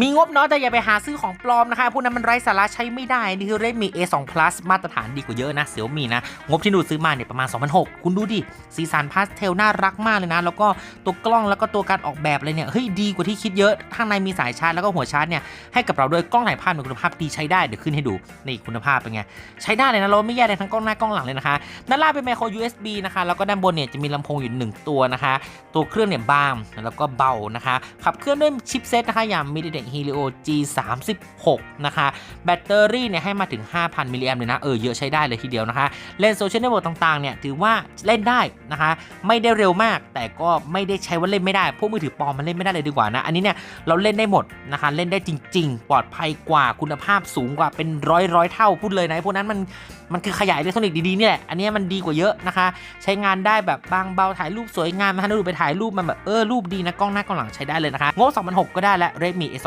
มีงบน้อยแต่อย่าไปหาซื้อของปลอมนะคะพวกนั้นมันไร้สาระใช้ไม่ได้ นี่คือ Redmi A2 Plus มาตรฐานดีกว่าเยอะนะเสี่ยวมีนะ งบที่หนูซื้อมาเนี่ยประมาณ2,600คุณดูดิ สีสันพาสเทลน่ารักมากเลยนะ แล้วก็ตัวกล้องแล้วก็ตัวการออกแบบอะไรเนี่ย เฮ้ย ดีกว่าที่คิดเยอะข้างในมีสายชาร์จแล้วก็หัวชาร์จเนี่ย ให้กับเราด้วยกล้องถ่ายภาพมีคุณภาพดีใช้ได้ เดี๋ยวขึ้นให้ดู นี่คุณภาพเป็นไง ใช้ได้เลยนะเราไม่แย่เลยทั้งกล้องหน้ากล้องหลังเลยนะคะ ด้านล่างเป็น micro USB นะคะ แล้วก็ด้านบนเนี่ยจะมีลำโพงอยู่หนึ่งตัวนะคะ ตัวเครื่องเนี่ยบางแล้วก็เบานะคะขับเคลื่อนด้วยชิปเซตนะคะอย่าง MediaTek Helio G36 นะคะแบตเตอรี่เนี่ยให้มาถึง 5,000 มิลลิแอมเลยนะเออเยอะใช้ได้เลยทีเดียวนะคะเล่นโซเชียลเน็ตเวิร์กต่างๆเนี่ยถือว่าเล่นได้นะคะไม่ได้เร็วมาก แต่ก็ไม่ได้ใช้ว่าเล่นไม่ได้ พวกมือถือปลอมมันเล่นไม่ได้เลยดีกว่านะ อันนี้เนี่ยเราเล่นได้หมดนะคะเล่นได้จริง ๆ ปลอดภัยกว่าคุณภาพสูงกว่าเป็นร้อยร้อยเท่าพูดเลยนะไอ้พวกนั้นมันมันคือขยายอิเล็กทรอนิกส์ดีๆนี่แหละ อันนี้มันดีกว่าเยอะนะคะ ใช้งานได้แบบบางเบาถ่ายรูปสวยงามนะถ้าดูไปถ่ายรูปมันแบบเออรูปดีนะกล้องหน้ากล้องหลังใช้ได้เลยนะคะงบ2006ก็ได้แล้ว Redmi A2